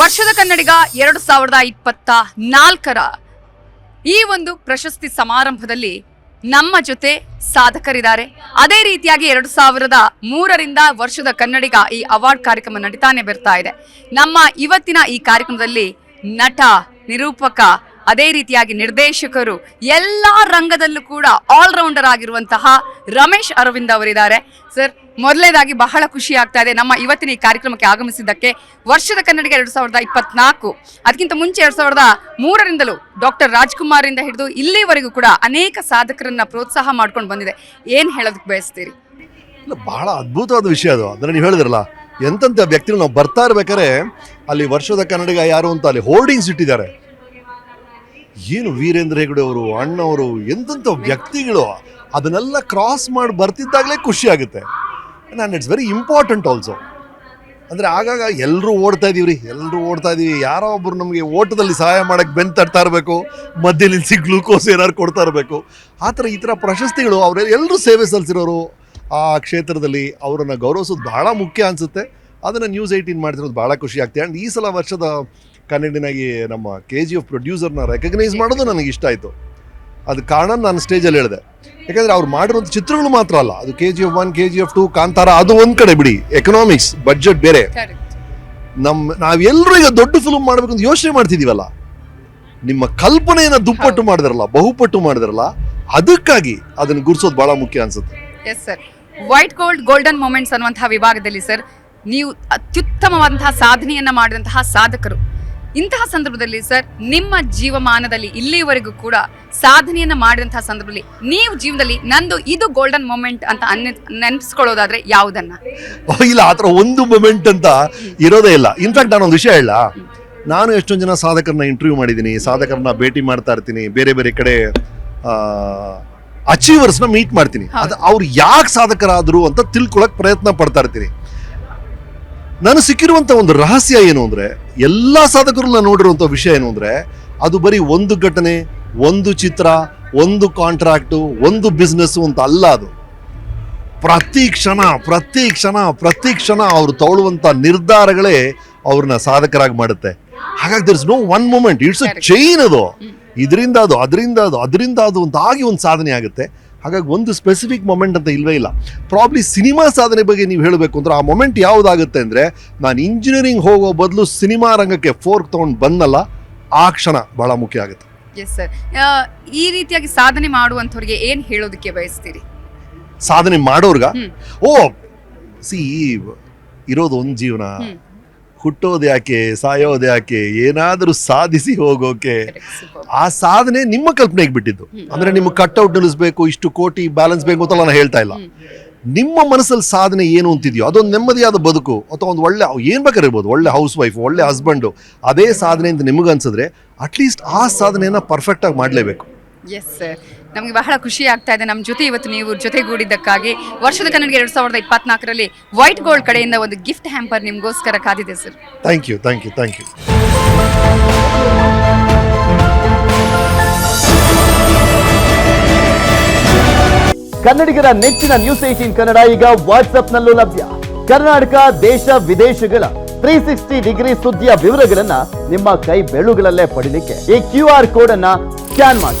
ವರ್ಷದ ಕನ್ನಡಿಗ ಎರಡು ಸಾವಿರದ ಇಪ್ಪತ್ತ ನಾಲ್ಕರ ಈ ಒಂದು ಪ್ರಶಸ್ತಿ ಸಮಾರಂಭದಲ್ಲಿ ನಮ್ಮ ಜೊತೆ ಸಾಧಕರಿದ್ದಾರೆ. ಅದೇ ರೀತಿಯಾಗಿ ಎರಡು ಸಾವಿರದ ಮೂರರಿಂದ ವರ್ಷದ ಕನ್ನಡಿಗ ಈ ಅವಾರ್ಡ್ ಕಾರ್ಯಕ್ರಮ ನಡೀತಾನೆ ಬರ್ತಾ ಇದೆ. ನಮ್ಮ ಇವತ್ತಿನ ಈ ಕಾರ್ಯಕ್ರಮದಲ್ಲಿ ನಟ, ನಿರೂಪಕ ಅದೇ ರೀತಿಯಾಗಿ ನಿರ್ದೇಶಕರು ಎಲ್ಲ ರಂಗದಲ್ಲೂ ಕೂಡ ಆಲ್ರೌಂಡರ್ ಆಗಿರುವಂತಹ ರಮೇಶ್ ಅರವಿಂದ್ ಅವರಿದ್ದಾರೆ. ಸರ್ ಮೊದಲನೇದಾಗಿ ಬಹಳ ಖುಷಿ ಆಗ್ತಾ ಇದೆ. ನಮ್ಮ ಇವತ್ತಿನ ಈ ಕಾರ್ಯಕ್ರಮಕ್ಕೆ ಆಗಮಿಸಿದ್ದಕ್ಕೆ ವರ್ಷದ ಕನ್ನಡಿಗೆ ಎರಡು ಸಾವಿರದ ಇಪ್ಪತ್ನಾಲ್ಕು, ಅದಕ್ಕಿಂತ ಮುಂಚೆ ಎರಡು ಸಾವಿರದ ಮೂರರಿಂದಲೂ ಡಾಕ್ಟರ್ ರಾಜ್ಕುಮಾರ್ ಇಂದ ಹಿಡಿದು ಇಲ್ಲಿವರೆಗೂ ಕೂಡ ಅನೇಕ ಸಾಧಕರನ್ನ ಪ್ರೋತ್ಸಾಹ ಮಾಡ್ಕೊಂಡು ಬಂದಿದೆ. ಏನು ಹೇಳೋದಕ್ಕೆ ಬಯಸ್ತೀರಿ? ಬಹಳ ಅದ್ಭುತವಾದ ವಿಷಯ ಅದು. ಅದನ್ನ ನೀವು ಹೇಳಿದ್ರಲ್ಲ, ಎಂತಂತ ವ್ಯಕ್ತಿಗಳು ನಾವು ಬರ್ತಾ ಇರ್ಬೇಕಾದ್ರೆ ಅಲ್ಲಿ ವರ್ಷದ ಕನ್ನಡಿಗ ಯಾರು ಅಂತ ಅಲ್ಲಿ ಹೋರ್ಡಿಂಗ್ಸ್ ಇಟ್ಟಿದ್ದಾರೆ. ಏನು ವೀರೇಂದ್ರ ಹೆಗಡೆ ಅವರು ಅಣ್ಣವರು ಎಂತೆಂಥ ವ್ಯಕ್ತಿಗಳು, ಅದನ್ನೆಲ್ಲ ಕ್ರಾಸ್ ಮಾಡಿ ಬರ್ತಿದ್ದಾಗಲೇ ಖುಷಿ ಆಗುತ್ತೆ. ನಾನು ಇಟ್ಸ್ ವೆರಿ ಇಂಪಾರ್ಟೆಂಟ್ ಆಲ್ಸೋ ಅಂದರೆ ಆಗಾಗ ಎಲ್ಲರೂ ಓಡ್ತಾ ಇದೀವಿ ರೀ ಎಲ್ಲರೂ ಓಡ್ತಾ ಇದೀವಿ. ಯಾರೋ ಒಬ್ರು ನಮಗೆ ಓಟದಲ್ಲಿ ಸಹಾಯ ಮಾಡೋಕ್ಕೆ ಬೆನ್ ತಟ್ತಾ ಇರಬೇಕು ಮಧ್ಯ ನಿಲ್ಲಿಸಿ ಗ್ಲೂಕೋಸ್ ಏನಾದ್ರು ಕೊಡ್ತಾ ಇರಬೇಕು. ಆ ಥರ ಈ ಥರ ಪ್ರಶಸ್ತಿಗಳು ಅವರೆ ಎಲ್ಲರೂ ಸೇವೆ ಸಲ್ಲಿಸಿರೋರು ಆ ಕ್ಷೇತ್ರದಲ್ಲಿ ಅವರನ್ನು ಗೌರವಿಸೋದು ಬಹಳ ಮುಖ್ಯ ಅನಿಸುತ್ತೆ. ಅದನ್ನು ನ್ಯೂಸ್ ಏಯ್ಟೀನ್ ಮಾಡ್ತಿರೋದು ಭಾಳ ಖುಷಿ ಆಗುತ್ತೆ ಆ್ಯಂಡ್ ಈ ಸಲ ವರ್ಷದ ಕನ್ನಡಿನಾಗಿ ನಮ್ಮ ಕೆ ಜಿ ಎಫ್ ಪ್ರೊಡ್ಯೂಸರ್ನ ರೆಕಗ್ನೈಸ್ ಮಾಡೋದು ನನಗೆ ಇಷ್ಟ ಆಯಿತು. ಅದು ಕಾರಣ ನಾನು ಸ್ಟೇಜಲ್ಲಿ ಹೇಳಿದೆ. ಯಾಕಂದರೆ ಅವ್ರು ಮಾಡಿರುವಂಥ ಚಿತ್ರಗಳು ಮಾತ್ರ ಅಲ್ಲ. ಅದು K G F one K G F two Kantara ಅದು ಒಂದು ಕಡೆ ಬಿಡಿ. ಎಕನಾಮಿಕ್ಸ್ ಬಜೆಟ್ ಬೇರೆ. ನಮ್ಮ ನಾವೆಲ್ಲರೂ ಈಗ ದೊಡ್ಡ ಫಿಲ್ಮ್ ಮಾಡಬೇಕು ಅಂತ ಯೋಚನೆ ಮಾಡ್ತಿದೀವಲ್ಲ. ನಿಮ್ಮ ಕಲ್ಪನೆಯನ್ನ ದುಪ್ಪಟ್ಟು ಮಾಡಿದ್ರಲ್ಲ ಬಹುಪಟ್ಟು ಮಾಡಿದ್ರಲ್ಲ ಅದಕ್ಕಾಗಿ ಅದನ್ನು ಗುರ್ಸೋದು ಬಹಳ ಮುಖ್ಯ ಅನ್ಸುತ್ತೆ. Yes sir white gold golden moments ಅನ್ನುವಂತಹ ವಿಭಾಗದಲ್ಲಿ ಸರ್ ನೀವು ಅತ್ಯುತ್ತಮವಾದಂತಹ ಸಾಧನೆಯನ್ನ ಮಾಡಿದಂತಹ ಸಾಧಕರು. ಇಂತಹ ಸಂದರ್ಭದಲ್ಲಿ ಸರ್ ನಿಮ್ಮ ಜೀವಮಾನದಲ್ಲಿ ಇಲ್ಲಿವರೆಗೂ ಕೂಡ ಸಾಧನೆಯನ್ನ ಮಾಡಿದಂತಹ ಸಂದರ್ಭದಲ್ಲಿ ನೀವು ಜೀವನದಲ್ಲಿ ನಂದು ಇದು ಗೋಲ್ಡನ್ ಮೊಮೆಂಟ್ ಅಂತ ಅನ್ನ ನೆನಪಿಸ್ಕೊಳ್ಳೋದಾದ್ರೆ ಯಾವುದನ್ನ? ಇಲ್ಲ ಆತರ ಒಂದು ಮೊಮೆಂಟ್ ಅಂತ ಇರೋದೇ ಇಲ್ಲ. ಇನ್ಫ್ಯಾಕ್ಟ್ ನಾನೊಂದು ವಿಷಯ ಹೇಳ. ನಾನು ಎಷ್ಟೊಂದು ಜನ ಸಾಧಕರನ್ನ ಇಂಟರ್ವ್ಯೂ ಮಾಡಿದ್ದೀನಿ ಸಾಧಕರನ್ನ ಭೇಟಿ ಮಾಡ್ತಾ ಇರ್ತೀನಿ ಬೇರೆ ಬೇರೆ ಕಡೆ ಅಚೀವರ್ಸ್ನ ಮೀಟ್ ಮಾಡ್ತೀನಿ. ಅದು ಅವ್ರು ಯಾಕೆ ಸಾಧಕರಾದ್ರು ಅಂತ ತಿಳ್ಕೊಳಕ್ ಪ್ರಯತ್ನ ಪಡ್ತಾ ಇರ್ತೀನಿ. ನಾನು ಸಿಕ್ಕಿರುವಂತ ಒಂದು ರಹಸ್ಯ ಏನು ಅಂದ್ರೆ ಎಲ್ಲಾ ಸಾಧಕರನ್ನ ನೋಡಿರುವಂಥ ವಿಷಯ ಏನು ಅಂದರೆ ಅದು ಬರೀ ಒಂದು ಘಟನೆ ಒಂದು ಚಿತ್ರ ಒಂದು ಕಾಂಟ್ರಾಕ್ಟು ಒಂದು ಬಿಸ್ನೆಸ್ಸು ಅಂತ ಅಲ್ಲ ಅದು. ಪ್ರತಿ ಕ್ಷಣ ಪ್ರತಿ ಕ್ಷಣ ಪ್ರತಿ ಕ್ಷಣ ಅವರು ತಗೊಳ್ಳುವಂಥ ನಿರ್ಧಾರಗಳೇ ಅವ್ರನ್ನ ಸಾಧಕರಾಗಿ ಮಾಡುತ್ತೆ. ಹಾಗಾಗಿ there is no one moment it's a. Chain ಅದು. ಇದರಿಂದ ಅದು ಅದರಿಂದ ಅದು ಅದರಿಂದ ಅದು ಅಂತ ಆಗಿ ಒಂದು ಸಾಧನೆ ಆಗುತ್ತೆ. ಹಾಗಾಗಿ ಒಂದು ಸ್ಪೆಸಿಫಿಕ್ ಮೊಮೆಂಟ್ ಅಂತ ಇಲ್ವೇ ಇಲ್ಲ. ಪ್ರಾಬ್ಲಿ ಸಿನಿಮಾ ಸಾಧನೆ ಬಗ್ಗೆ ನೀವು ಹೇಳಬೇಕು ಅಂದ್ರೆ ಆ ಮೊಮೆಂಟ್ ಯಾವುದಾಗುತ್ತೆ ಅಂದರೆ ನಾನು ಇಂಜಿನಿಯರಿಂಗ್ ಹೋಗೋ ಬದಲು ಸಿನಿಮಾ ರಂಗಕ್ಕೆ ಫೋರ್ಕ್ ತೊಗೊಂಡು ಬಂದಲ್ಲ ಆ ಕ್ಷಣ ಬಹಳ ಮುಖ್ಯ ಆಗುತ್ತೆ. ಎಸ್ ಸರ್ ಈ ರೀತಿಯಾಗಿ ಸಾಧನೆ ಮಾಡುವಂಥವ್ರಿಗೆ ಏನು ಹೇಳೋದಕ್ಕೆ ಬಯಸ್ತೀರಿ? ಸಾಧನೆ ಮಾಡೋರ್ಗ? ಓ ಸಿ ಇರೋದು ಒಂದು ಜೀವನ. ಹುಟ್ಟೋದು ಯಾಕೆ ಸಾಯೋದು ಯಾಕೆ ಏನಾದರೂ ಸಾಧಿಸಿ ಹೋಗೋಕೆ? ಆ ಸಾಧನೆ ನಿಮ್ಮ ಕಲ್ಪನೆಗೆ ಬಿಟ್ಟಿದ್ದು. ಅಂದರೆ ನಿಮ್ಗೆ ಕಟ್ಔಟ್ ನಿಲ್ಲಿಸ್ಬೇಕು ಇಷ್ಟು ಕೋಟಿ ಬ್ಯಾಲೆನ್ಸ್ ಬೇಕು ಅಂತ ನಾನು ಹೇಳ್ತಾ ಇಲ್ಲ. ನಿಮ್ಮ ಮನಸ್ಸಲ್ಲಿ ಸಾಧನೆ ಏನು ಅಂತಿದೆಯೋ ಅದೊಂದು ನೆಮ್ಮದಿಯಾದ ಬದುಕು ಅಥವಾ ಒಂದು ಒಳ್ಳೆ ಏನು ಬೇಕಾದ್ರೆ ಇರ್ಬೋದು ಒಳ್ಳೆ ಹೌಸ್ ವೈಫ್ ಒಳ್ಳೆ ಹಸ್ಬೆಂಡು ಅದೇ ಸಾಧನೆ ಅಂತ ನಿಮಗೆ ಅನ್ಸಿದ್ರೆ ಅಟ್ಲೀಸ್ಟ್ ಆ ಸಾಧನೆಯನ್ನು ಪರ್ಫೆಕ್ಟಾಗಿ ಮಾಡಲೇಬೇಕು. ಎಸ್ ಸರ್ ನಮಗೆ ಬಹಳ ಖುಷಿ ಆಗ್ತಾ ಇದೆ. ನಮ್ಮ ಜೊತೆ ಇವತ್ತು ನೀವು ಜೊತೆಗೂಡಿದ್ದಕ್ಕಾಗಿ ವರ್ಷದ ಕನ್ನಡಿಗೆ ಎರಡು ಸಾವಿರದ ಇಪ್ಪತ್ನಾಲ್ಕರಲ್ಲಿ ವೈಟ್ ಗೋಲ್ಡ್ ಕಡೆಯಿಂದ ಒಂದು ಗಿಫ್ಟ್ ಹ್ಯಾಂಪರ್ ನಿಮಗೋಸ್ಕರ ಕಾದಿದೆ sir thank you thank you thank you ಕನ್ನಡಿಗರ ನೆಚ್ಚಿನ ನ್ಯೂಸ್ ಏಟೀನ್ ಕನ್ನಡ ಈಗ ವಾಟ್ಸ್ಆಪ್ನಲ್ಲೂ ಲಭ್ಯ. ಕರ್ನಾಟಕ ದೇಶ ವಿದೇಶಗಳ ತ್ರೀ ಸಿಕ್ಸ್ಟಿ ಡಿಗ್ರಿ ಸುದ್ದಿಯ ವಿವರಗಳನ್ನ ನಿಮ್ಮ ಕೈ ಬೆಳುಗಳಲ್ಲೇ ಪಡೀಲಿಕ್ಕೆ ಈ ಕ್ಯೂ ಆರ್ ಕೋಡ್ ಅನ್ನ ಸ್ಕ್ಯಾನ್ ಮಾಡಿ.